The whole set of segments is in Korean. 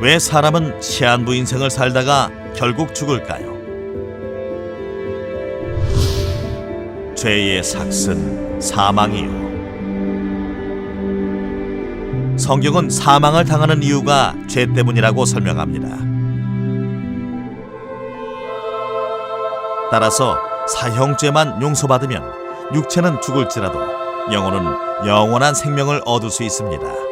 왜 사람은 시한부 인생을 살다가 결국 죽을까요? 죄의 삭은 사망이요. 성경은 사망을 당하는 이유가 죄 때문이라고 설명합니다. 따라서 사형죄만 용서받으면 육체는 죽을지라도 영혼은 영원한 생명을 얻을 수 있습니다.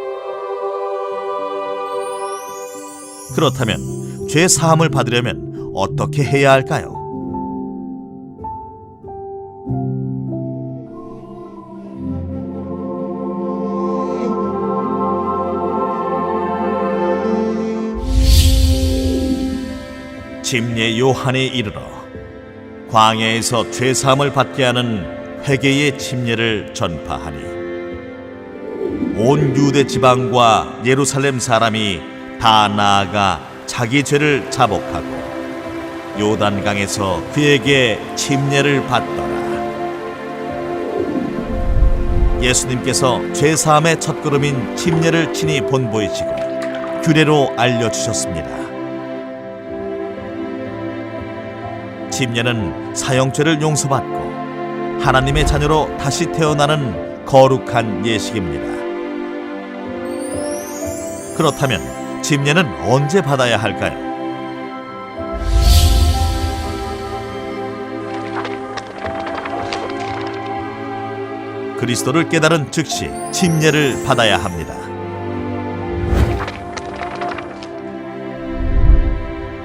그렇다면 죄 사함을 받으려면 어떻게 해야 할까요? 침례 요한에 이르러 광야에서 죄 사함을 받게 하는 회개의 침례를 전파하니 온 유대 지방과 예루살렘 사람이 다 나아가 자기 죄를 자복하고 요단강에서 그에게 침례를 받더라. 예수님께서 죄 사함의 첫걸음인 침례를 친히 본보이시고 규례로 알려 주셨습니다. 침례는 사형죄를 용서받고 하나님의 자녀로 다시 태어나는 거룩한 예식입니다. 그렇다면 침례는 언제 받아야 할까요? 그리스도를 깨달은 즉시 침례를 받아야 합니다.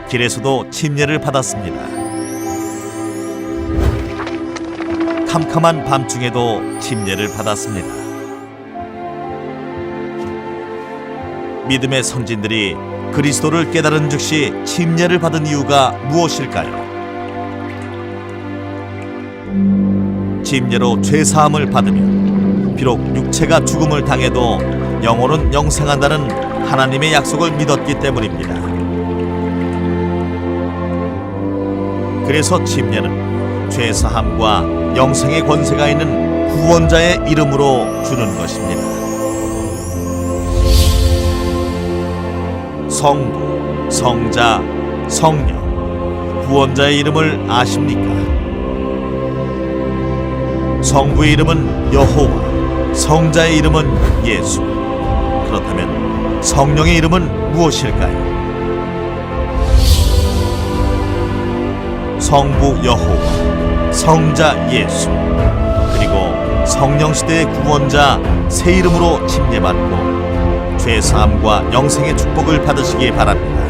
길에서도 침례를 받았습니다. 캄캄한 밤중에도 침례를 받았습니다. 믿음의 선진들이 그리스도를 깨달은 즉시 침례를 받은 이유가 무엇일까요? 침례로 죄 사함을 받으면 비록 육체가 죽음을 당해도 영혼은 영생한다는 하나님의 약속을 믿었기 때문입니다. 그래서 침례는 죄 사함과 영생의 권세가 있는 구원자의 이름으로 주는 것입니다. 성부, 성자, 성령, 구원자의 이름을 아십니까? 성부의 이름은 여호와, 성자의 이름은 예수. 그렇다면 성령의 이름은 무엇일까요? 성부 여호와, 성자 예수, 그리고 성령 시대의 구원자 새 이름으로 침례받고 죄 사함과 영생의 축복을 받으시기 바랍니다.